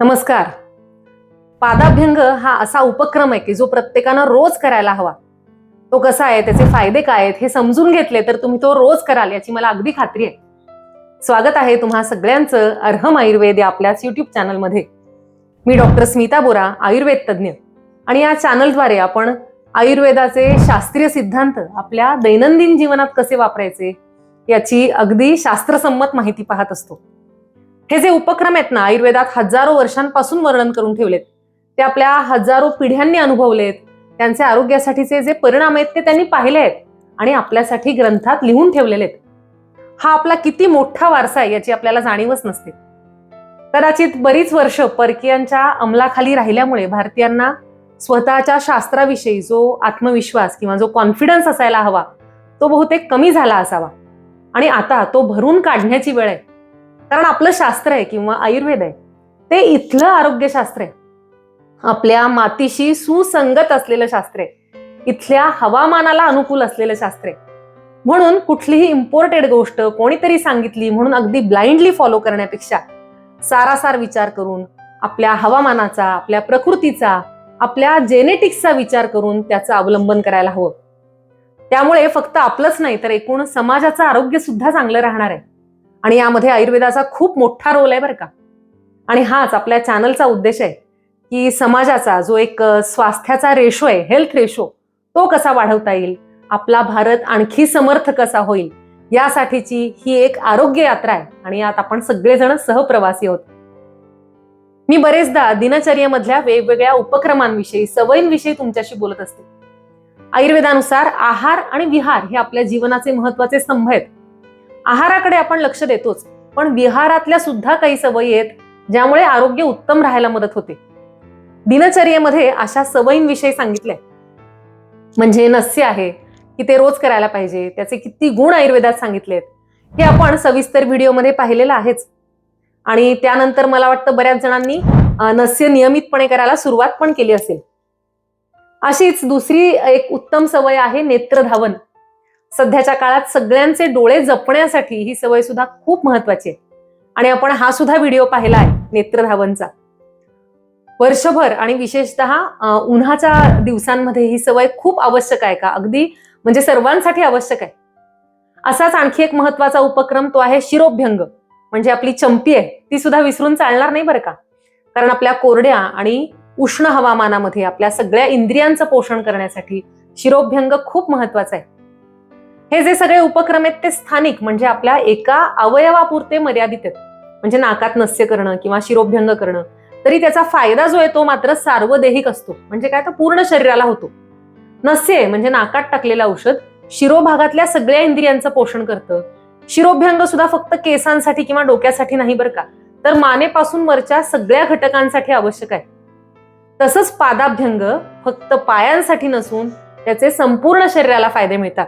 नमस्कार. पादाभ्यंग हा असा उपक्रम आहे की जो प्रत्येकानं रोज करायला हवा. तो कसा आहे त्याचे फायदे काय आहेत हे समजून घेतले तर तुम्ही तो रोज कराल याची मला अगदी खात्री आहे. स्वागत आहे तुम्हा सगळ्यांचं अर्हम आयुर्वेद या आपल्याच युट्यूब चॅनलमध्ये. मी डॉक्टर स्मिता बोरा आयुर्वेद तज्ज्ञ. आणि या चॅनलद्वारे आपण आयुर्वेदाचे शास्त्रीय सिद्धांत आपल्या दैनंदिन जीवनात कसे वापरायचे याची अगदी शास्त्रसंमत माहिती पाहत असतो. हे जे उपक्रम आहेत ना आयुर्वेदात हजारो वर्षांपासून वर्णन करून ठेवलेत. ते आपल्या हजारो पिढ्यांनी अनुभवलेत. त्यांचे आरोग्यासाठीचे जे परिणाम आहेत ते त्यांनी पाहिले आहेत आणि आपल्यासाठी ग्रंथात लिहून ठेवलेले आहेत हा आपला किती मोठा वारसा आहे याची आपल्याला जाणीवच नसते. कदाचित बरीच वर्ष परकीयांच्या अंमलाखाली राहिल्यामुळे भारतीयांना स्वतःच्या शास्त्राविषयी जो आत्मविश्वास किंवा जो कॉन्फिडन्स असायला हवा तो बहुतेक कमी झाला असावा. आणि आता तो भरून काढण्याची वेळ आहे. कारण आपलं शास्त्र आहे किंवा आयुर्वेद आहे ते इथलं आरोग्यशास्त्र आहे. आपल्या मातीशी सुसंगत असलेलं शास्त्र आहे. इथल्या हवामानाला अनुकूल असलेलं शास्त्र आहे. म्हणून कुठलीही इम्पोर्टेड गोष्ट कोणीतरी सांगितली म्हणून अगदी ब्लाइंडली फॉलो करण्यापेक्षा सारासार विचार करून आपल्या हवामानाचा आपल्या प्रकृतीचा आपल्या जेनेटिक्सचा विचार करून त्याचं अवलंबन करायला हवं. त्यामुळे फक्त आपलंच नाही तर एकूण समाजाचं आरोग्य सुद्धा चांगलं राहणार आहे. आणि यामध्ये आयुर्वेदाचा खूप मोठा रोल आहे बरं का. आणि हाच आपल्या चॅनलचा उद्देश आहे की समाजाचा जो एक स्वास्थ्याचा रेशो आहे हेल्थ रेशो तो कसा वाढवता येईल आपला भारत आणखी समर्थ कसा होईल यासाठीची ही एक आरोग्य यात्रा आहे आणि यात आपण सगळेजण सहप्रवासी आहोत. मी बरेचदा दिनचर्येमधल्या वेगवेगळ्या उपक्रमांविषयी सवयींविषयी तुमच्याशी बोलत असते. आयुर्वेदानुसार आहार आणि विहार हे आपल्या जीवनाचे महत्त्वाचे स्तंभ आहेत. आहाराकडे आपण लक्ष देतोच पण विहारातल्या सुद्धा काही सवयी आहेत ज्यामुळे आरोग्य उत्तम राहायला मदत होते. दिनचर्येमध्ये अशा सवयींविषयी सांगितलंय. म्हणजे नस्य आहे की ते रोज करायला पाहिजे त्याचे किती गुण आयुर्वेदात सांगितलेत हे आपण सविस्तर व्हिडिओमध्ये पाहिलेलं आहेच. आणि त्यानंतर मला वाटतं बऱ्याच जणांनी नस्य नियमितपणे करायला सुरुवात पण केली असेल. अशीच दुसरी एक उत्तम सवय आहे नेत्रधावन. सध्याच्या काळात सगळ्यांचे डोळे जपण्यासाठी ही सवय सुद्धा खूप महत्वाची आहे. आणि आपण हा सुद्धा व्हिडिओ पाहिला आहे नेत्रधावनचा. वर्षभर आणि विशेषतः उन्हाच्या दिवसांमध्ये ही सवय खूप आवश्यक आहे का? अगदी म्हणजे सर्वांसाठी आवश्यक आहे. असाच आणखी एक महत्त्वाचा उपक्रम तो आहे शिरोभ्यंग. म्हणजे आपली चंपी आहे ती सुद्धा विसरून चालणार नाही बरं का? कारण आपल्या कोरड्या आणि उष्ण हवामानामध्ये आपल्या सगळ्या इंद्रियांचं पोषण करण्यासाठी शिरोभ्यंग खूप महत्त्वाचा आहे. हे जे सगळे उपक्रम आहेत ते स्थानिक म्हणजे आपल्या एका अवयवापुरते मर्यादित आहेत. म्हणजे नाकात नस्य करणं किंवा शिरोभ्यंग करणं. तरी त्याचा फायदा जो आहे तो मात्र सार्वदेहिक असतो. म्हणजे काय? तर पूर्ण शरीराला होतो. नस्य म्हणजे नाकात टाकलेलं औषध शिरोभागातल्या सगळ्या इंद्रियांचं पोषण करतं. शिरोभ्यंग सुद्धा फक्त केसांसाठी किंवा डोक्यासाठी नाही बरं का? तर मानेपासून वरच्या सगळ्या घटकांसाठी आवश्यक आहे. तसंच पादाभ्यंग फक्त पायांसाठी नसून त्याचे संपूर्ण शरीराला फायदे मिळतात.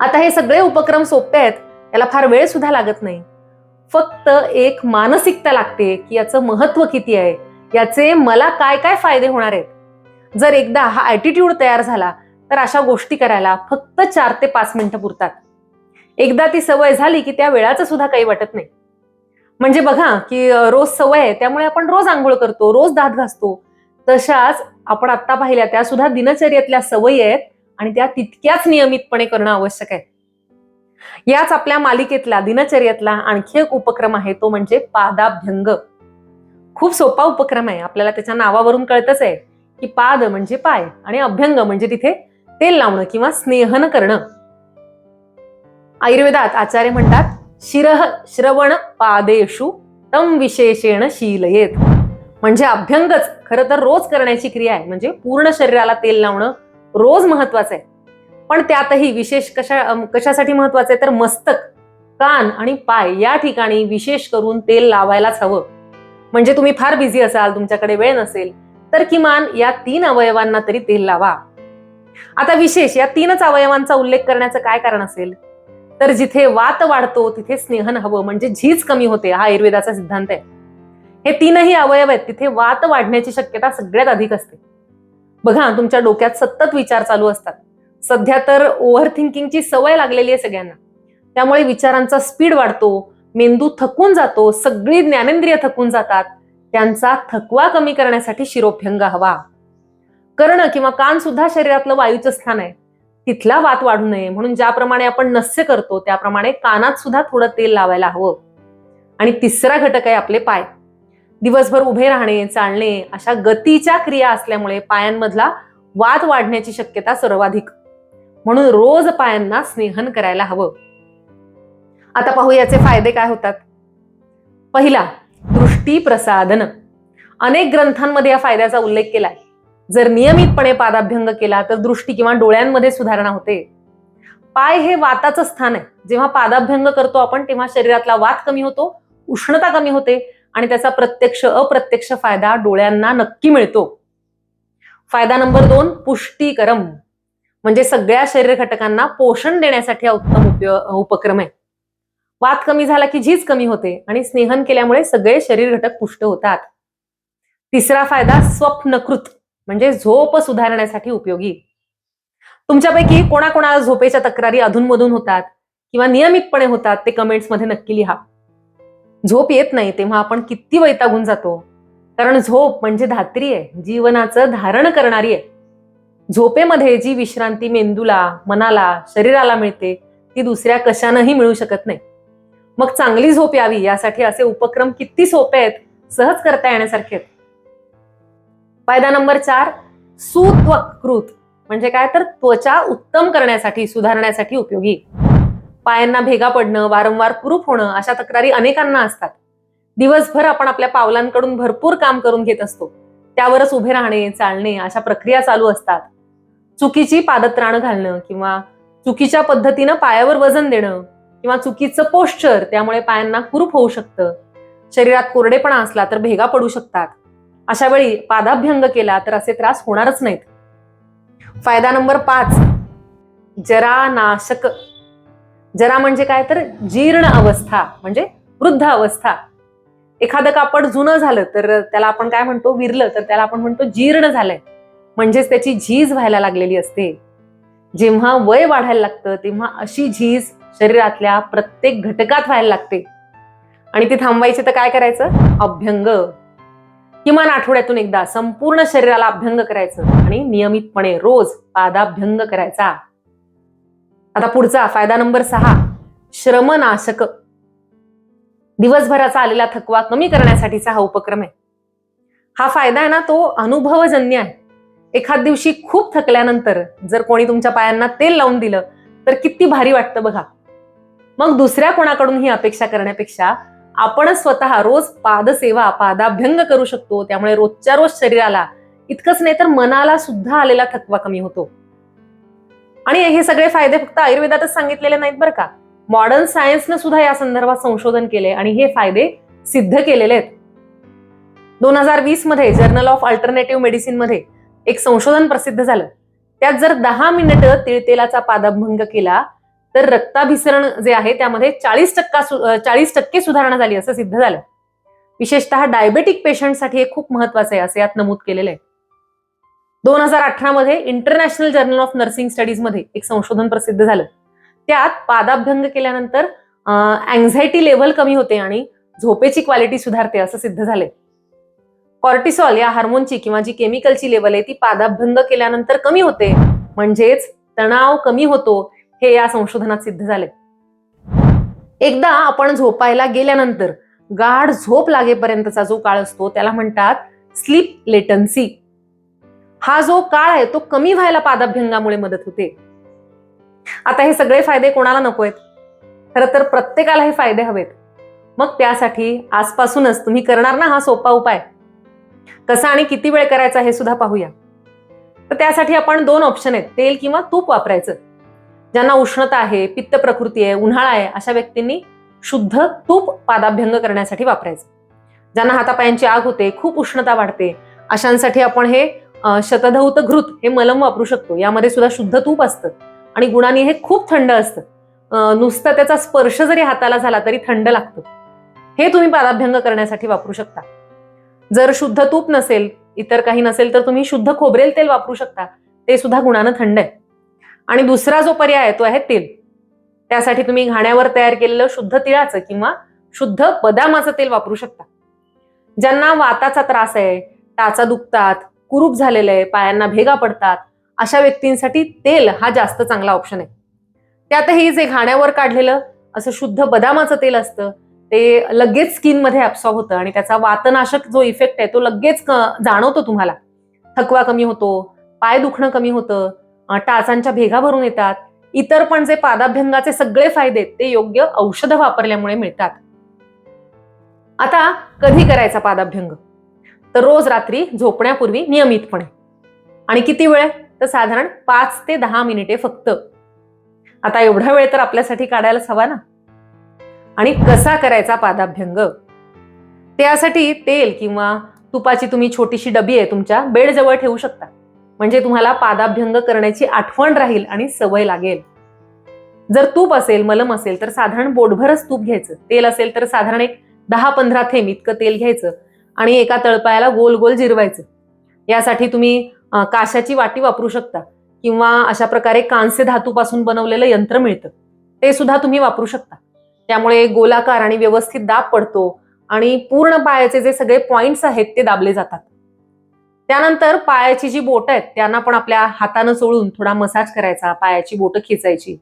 आता हे सगळे उपक्रम सोपे आहेत याला फार वेळ सुद्धा लागत नाही. फक्त एक मानसिकता लागते की याचं महत्त्व किती आहे याचे मला काय काय फायदे होणार आहेत. जर एकदा हा ॲटिट्यूड तयार झाला तर अशा गोष्टी करायला फक्त चार ते पाच मिनिटं पुरतात. एकदा ती सवय झाली की त्या वेळाचं सुद्धा काही वाटत नाही. म्हणजे बघा की रोज सवय आहे त्यामुळे आपण रोज आंघोळ करतो रोज दात घासतो. तशाच आपण आत्ता पाहिल्या त्या सुद्धा दिनचर्यातल्या सवयी आहेत आणि त्या तितक्याच नियमितपणे करणं आवश्यक आहे. याच आपल्या मालिकेतला दिनचर्येतला आणखी एक उपक्रम आहे तो म्हणजे पादाभ्यंग. खूप सोपा उपक्रम आहे. आपल्याला त्याच्या नावावरून कळतच आहे की पाद म्हणजे पाय आणि अभ्यंग म्हणजे तिथे तेल लावणं किंवा स्नेहन करणं. आयुर्वेदात आचार्य म्हणतात शिरह श्रवण पादेशु तम विशेषेण शीलयेत. म्हणजे अभ्यंगच खरं तर रोज करण्याची क्रिया आहे. म्हणजे पूर्ण शरीराला तेल लावणं रोज महत्वाचं आहे. पण त्यातही विशेष कशा कशासाठी महत्वाचं आहे? तर मस्तक कान आणि पाय या ठिकाणी विशेष करून तेल लावायलाच हवं. म्हणजे तुम्ही फार बिझी असाल तुमच्याकडे वेळ नसेल तर किमान या तीन अवयवांना तरी तेल लावा. आता विशेष या तीनच अवयवांचा उल्लेख करण्याचं काय कारण असेल? तर जिथे वात वाढतो तिथे स्नेहन हवं. म्हणजे झीज कमी होते हा आयुर्वेदाचा सिद्धांत आहे. हे तीनही अवयव आहेत तिथे वात वाढण्याची शक्यता सगळ्यात अधिक असते. बघा तुमच्या डोक्यात सतत विचार चालू असतात. सध्या तर ओव्हर थिंकिंगची सवय लागलेली आहे सगळ्यांना. त्यामुळे विचारांचा स्पीड वाढतो मेंदू थकून जातो सगळी ज्ञानेंद्रिय थकून जातात. त्यांचा थकवा कमी करण्यासाठी शिरोभ्यंग हवा. कर्ण किंवा कान सुद्धा शरीरातलं वायूचं स्थान आहे. तिथला वात वाढू नये म्हणून ज्याप्रमाणे आपण नस्य करतो त्याप्रमाणे कानात सुद्धा थोडं तेल लावायला हवं. आणि तिसरा घटक आहे आपले पाय. दिवसभर उभे राहणे चालणे अशा गतीच्या क्रिया असल्यामुळे पायांमधला वाद वाढण्याची शक्यता सर्वाधिक. म्हणून रोज पायांना स्नेहन करायला हवं. आता पाहू याचे फायदे काय होतात. पहिला दृष्टी प्रसादन अनेक ग्रंथांमध्ये या फायद्याचा उल्लेख केलाय. जर नियमितपणे पादाभ्यंग केला तर दृष्टी किंवा डोळ्यांमध्ये सुधारणा होते. पाय हे वाताचं स्थान आहे. जेव्हा पादाभ्यंग करतो आपण तेव्हा शरीरातला वात कमी होतो उष्णता कमी होते. आणि त्याचा प्रत्यक्ष अप्रत्यक्ष फायदा डोळ्यांना नक्की मिळतो. फायदा नंबर दोन पुष्टीकरम म्हणजे सगळ्या शरीर घटकांना पोषण देण्यासाठी हा उत्तम उपक्रम आहे. वात कमी झाला की झीज कमी होते आणि स्नेहन केल्यामुळे सगळे शरीर घटक पुष्ट होतात. तिसरा फायदा स्वप्नकृत. म्हणजे झोप सुधारण्यासाठी उपयोगी. तुमच्यापैकी कोणाकोणाला झोपेच्या तक्रारी अधूनमधून होतात किंवा नियमितपणे होतात ते कमेंट्समध्ये नक्की लिहा. झोप येत नाही तेव्हा आपण किती वैतागून जातो. कारण झोप म्हणजे धात्री आहे. जीवनाचं धारण करणारी आहे. झोपेमध्ये जी विश्रांती मेंदूला मनाला शरीराला मिळते ती दुसऱ्या कशानंही मिळू शकत नाही. मग चांगली झोप यावी यासाठी असे उपक्रम किती सोपे आहेत सहज करता येण्यासारखे आहेत. फायदा नंबर चार सुत्वकृत. म्हणजे काय तर त्वचा उत्तम करण्यासाठी सुधारण्यासाठी उपयोगी. पायांना भेगा पडणं वारंवार कुरूप होणं अशा तक्रारी अनेकांना असतात. दिवसभर आपण आपल्या पावलांकडून भरपूर काम करून घेत असतो. त्यावरच उभे राहणे चालणे अशा प्रक्रिया चालू असतात. चुकीची पादत्राण घालणं किंवा चुकीच्या पद्धतीनं पायावर वजन देणं किंवा चुकीचं पोश्चर त्यामुळे पायांना कुरूप होऊ शकतं. शरीरात कोरडेपणा असला तर भेगा पडू शकतात. अशा वेळी पादाभ्यंग केला तर असे त्रास होणारच नाहीत. फायदा नंबर पाच. जरानाशक जरा म्हणजे काय तर जीर्ण अवस्था म्हणजे वृद्ध अवस्था. एखादं कापड जुनं झालं तर त्याला आपण काय म्हणतो? विरलं. तर त्याला आपण म्हणतो जीर्ण झालंय. म्हणजेच त्याची झीज व्हायला लागलेली असते. जेव्हा वय वाढायला लागतं तेव्हा अशी झीज शरीरातल्या प्रत्येक घटकात व्हायला लागते. आणि ती थांबवायची तर काय करायचं? अभ्यंग. किमान आठवड्यातून एकदा संपूर्ण शरीराला अभ्यंग करायचं आणि नियमितपणे रोज पादाभ्यंग करायचा. आता पुढचा फायदा नंबर सहा श्रमनाशक. दिवसभराचा आलेला थकवा कमी करण्यासाठीचा हा उपक्रम आहे. हा फायदा आहे ना तो अनुभवजन्य आहे. एखाद दिवशी खूप थकल्यानंतर जर कोणी तुमच्या पायांना तेल लावून दिलं तर किती भारी वाटतं बघा. मग दुसऱ्या कोणाकडून ही अपेक्षा करण्यापेक्षा आपणच स्वतः रोज पादसेवा पादाभ्यंग करू शकतो. त्यामुळे रोजच्या रोज शरीराला इतकंच नाही तर मनाला सुद्धा आलेला थकवा कमी होतो. आणि हे सगळे फायदे फक्त आयुर्वेदातच सांगितलेले नाहीत बरं का. मॉडर्न सायन्सनं सुद्धा या संदर्भात संशोधन केले आणि हे फायदे सिद्ध केलेले आहेत. दोन हजार वीसमध्ये जर्नल ऑफ अल्टरनेटिव्ह मेडिसिनमध्ये एक संशोधन प्रसिद्ध झालं. त्यात जर दहा मिनिटं तिळतेलाचा पादभंग केला तर रक्ताभिसरण जे आहे त्यामध्ये चाळीस टक्का चाळीस टक्के सुधारणा झाली असं सिद्ध झालं. विशेषतः डायबेटिक पेशंटसाठी हे खूप महत्वाचं आहे असं यात नमूद केलेलं आहे. दोन हजार अठरा मध्ये इंटरनॅशनल जर्नल ऑफ नर्सिंग स्टडीजमध्ये एक संशोधन प्रसिद्ध झालं. त्यात पादाभ्यंग केल्यानंतर अँझायटी लेव्हल कमी होते आणि झोपेची क्वालिटी सुधारते असं सिद्ध झालंय. कॉर्टिसॉल या हार्मोनची किंवा जी केमिकलची लेवल आहे ती पादाभ्यंग केल्यानंतर कमी होते. म्हणजेच तणाव कमी होतो हे या संशोधनात सिद्ध झाले एकदा आपण झोपायला गेल्यानंतर गाढ झोप लागेपर्यंतचा जो काळ असतो त्याला म्हणतात स्लीप लेटन्सी हा जो काळ आहे तो कमी व्हायला पादाभ्यंगामुळे मदत होते. आता हे सगळे फायदे कोणाला नको आहेत? खरं तर प्रत्येकाला हे फायदे हवेत. मग त्यासाठी आजपासूनच तुम्ही करणार ना हा सोपा उपाय? कसा आणि किती वेळ करायचा हे सुद्धा पाहूया. तर त्यासाठी आपण दोन ऑप्शन आहेत तेल किंवा तूप वापरायचं. ज्यांना उष्णता आहे पित्त प्रकृती आहे उन्हाळा आहे अशा व्यक्तींनी शुद्ध तूप पादाभ्यंग करण्यासाठी वापरायचं. ज्यांना हातापायांची आग होते खूप उष्णता वाढते अशांसाठी आपण हे शतधौत घृत हे मलम वापरू शकतो. यामध्ये सुद्धा शुद्ध तूप असतं आणि गुणाने हे खूप थंड असतं. नुसतं नुसता त्याचा स्पर्श जरी हाताला झाला तरी थंड लागतो. हे तुम्ही पादाभ्यंग करण्यासाठी वापरू शकता. जर शुद्ध तूप नसेल इतर काही नसेल तर तुम्ही शुद्ध खोबरेल तेल वापरू शकता. ते सुद्धा गुणानं थंड आहे. आणि दुसरा जो पर्याय आहे तो आहे तेल. त्यासाठी तुम्ही घाण्यावर तयार केलेलं शुद्ध तिळाचं किंवा शुद्ध बदामाचं तेल वापरू शकता. ज्यांना वाताचा त्रास आहे टाचा दुखतात कुरूप झालेलं आहे पायांना भेगा पडतात अशा व्यक्तींसाठी तेल हा जास्त चांगला ऑप्शन आहे. त्यातही जे घाण्यावर काढलेलं असं शुद्ध बदामाचं तेल असतं ते लगेच स्किनमध्ये ॲब्सॉर्ब होतं आणि त्याचा वातनाशक जो इफेक्ट आहे तो लगेच जाणवतो तुम्हाला. थकवा कमी होतो पाय दुखणं कमी होतं टाचांच्या भेगा भरून येतात इतर पण जे पादाभ्यंगाचे सगळे फायदे आहेत, ते योग्य औषधं वापरल्यामुळे मिळतात. आता कधी करायचा पादाभ्यंग? तर रोज रात्री झोपण्यापूर्वी नियमितपणे. आणि किती वेळ? तर साधारण पाच ते दहा मिनिटे फक्त. आता एवढा वेळ तर आपल्यासाठी काढायलाच हवा ना? आणि कसा करायचा पादाभ्यंग? त्यासाठी तेल किंवा तुपाची तुम्ही छोटीशी डबी आहे तुमच्या बेडजवळ ठेवू शकता. म्हणजे तुम्हाला पादाभ्यंग करण्याची आठवण राहील आणि सवय लागेल. जर तूप असेल मलम असेल तर साधारण बोटभरच तूप घ्यायचं. तेल असेल तर साधारण एक दहा पंधरा थेंब इतकं तेल घ्यायचं. आणि एका तळपायाला गोल गोल जिरवायचं. यासाठी तुम्ही काशाची वाटी वापरू शकता किंवा अशा प्रकारे कांस्य धातूपासून बनवलेलं यंत्र मिळतं. ते सुद्धा तुम्ही वापरू शकता. त्यामुळे गोलाकार आणि व्यवस्थित दाब पडतो आणि पूर्ण पायाचे जे सगळे पॉइंट्स आहेत ते दाबले जातात. त्यानंतर पायाची जी बोटं आहेत त्यांना पण आपल्या हातानं चोळून थोडा मसाज करायचा पायाची बोटं खेचायची.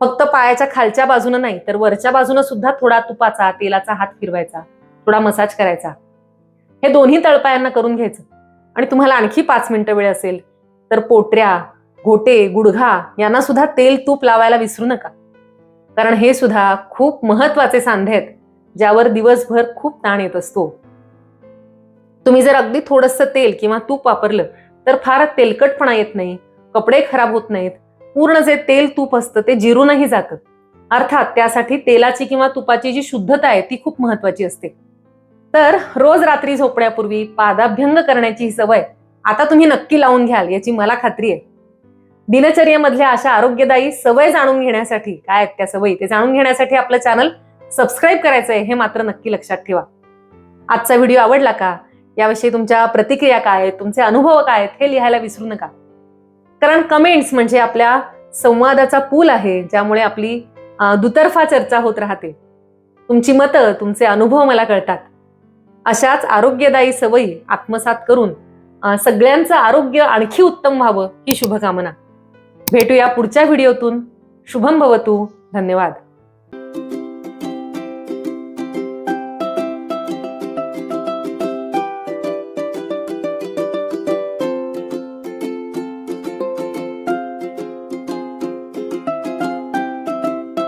फक्त पायाच्या खालच्या बाजूनं नाही तर वरच्या बाजूनं सुद्धा थोडा तुपाचा तेलाचा हात फिरवायचा थोडा मसाज करायचा. हे दोन्ही तळपायांना करून घ्यायचं. आणि तुम्हाला आणखी पाच मिनिटं वेळ असेल तर पोटऱ्या घोटे गुडघा यांना सुद्धा तेल तूप लावायला विसरू नका. कारण हे सुद्धा खूप महत्त्वाचे सांधे आहेत ज्यावर दिवसभर खूप ताण येत असतो. तुम्ही जर अगदी थोडंसं तेल किंवा तूप वापरलं तर फार तेलकटपणा येत नाही कपडे खराब होत नाहीत. पूर्ण जे तेल तूप असतं ते जिरूनही जातं. अर्थात त्यासाठी तेलाची किंवा तुपाची जी शुद्धता आहे ती खूप महत्वाची असते. तर रोज रात्री झोपण्यापूर्वी पादाभ्यंग करण्याची ही सवय आता तुम्ही नक्की लावून घ्याल याची मला खात्री आहे. दिनचर्येमधल्या अशा आरोग्यदायी सवय जाणून घेण्यासाठी काय आहेत त्या सवयी ते जाणून घेण्यासाठी आपलं चॅनल सबस्क्राईब करायचं आहे हे मात्र नक्की लक्षात ठेवा. आजचा व्हिडिओ आवडला का? याविषयी तुमच्या प्रतिक्रिया काय आहेत? तुमचे अनुभव काय आहेत? हे लिहायला विसरू नका. कारण कमेंट्स म्हणजे आपल्या संवादाचा पूल आहे ज्यामुळे आपली दुतर्फा चर्चा होत राहते. तुमची मतं तुमचे अनुभव मला कळतात. अशाच आरोग्यदायी सवयी आत्मसात करून सगळ्यांचं आरोग्य आणखी उत्तम व्हावं ही शुभकामना. भेटूया पुढच्या व्हिडिओतून. शुभम भवतू. धन्यवाद.